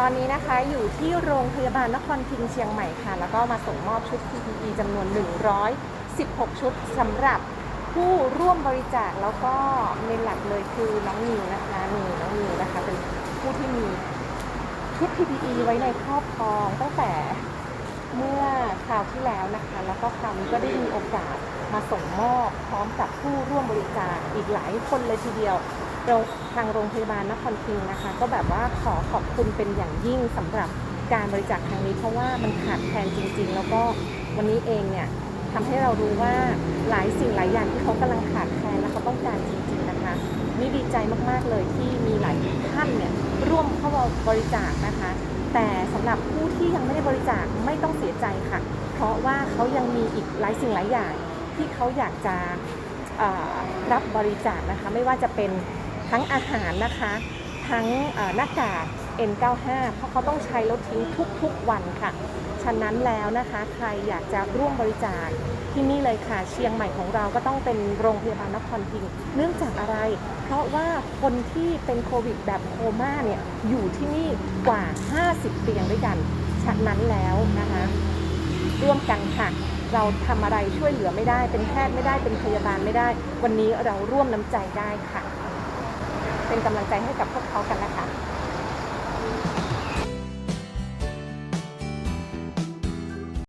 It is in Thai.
ตอนนี้นะคะอยู่ที่โรงพยาบาลนครพิงเชียงใหม่ค่ะ แล้วก็มาส่งมอบชุด PPE จำนวน 116 ชุดสำหรับผู้ร่วมบริจาคแล้วก็ในหลักเลยคือน้องนิวนะคะนี่น้องนิวนะคะเป็นผู้ที่มีชุด PPE ไว้ในครอบครองตั้งแต่เมื่อคราวที่แล้วนะคะ แล้ว ก็คราวนี้ก็ได้มีโอกาสมาส่งมอบพร้อมกับผู้ร่วมบริจาคอีกหลายคนเลยทีเดียวเราทางโรงพยาบาลนครพิงนะคะ ก็แบบว่าขอขอบคุณเป็นอย่างยิ่งสำหรับการบริจาคครั้งนี้เพราะว่ามันขาดแคลนจริง ๆ แล้วก็วันนี้เองเนี่ยทำให้เรารู้ว่าหลายสิ่งหลายอย่างที่เขากำลังขาดแคลนและเขาต้องการจริงๆ นี่ดีใจมาก ๆ เลยที่มีหลายท่านเนี่ยร่วมเข้ามาบริจาคนะคะ แต่สำหรับผู้ที่ยังไม่ได้บริจาคไม่ต้องเสียใจค่ะ เพราะว่าเขายังมีอีกหลายสิ่งหลายอย่างที่เขาอยากจะรับบริจาคนะคะ ไม่ว่าจะเป็นทั้งอาหารนะคะ ทั้งหน้ากาก N95 เพราะเขาต้องใช้แล้วทิ้งทุกๆวันค่ะ ฉะนั้นแล้วนะคะ ใครอยากจะร่วมบริจาคที่นี่เลยค่ะ เชียงใหม่ของเราก็ต้องเป็นโรงพยาบาลนครพิงเนื่องจากอะไร เพราะว่าคนที่เป็นโควิดแบบโคม่าเนี่ยอยู่ที่นี่กว่า 50 เตียงด้วยกัน ฉะนั้นแล้วนะคะ ร่วมกันค่ะเราทำอะไรช่วยเหลือไม่ได้ เป็นแพทย์ไม่ได้เป็นพยาบาลไม่ได้ วันนี้เราร่วมน้ำใจได้ค่ะ เป็นกำลังใจให้กับพวกเขากันนะคะ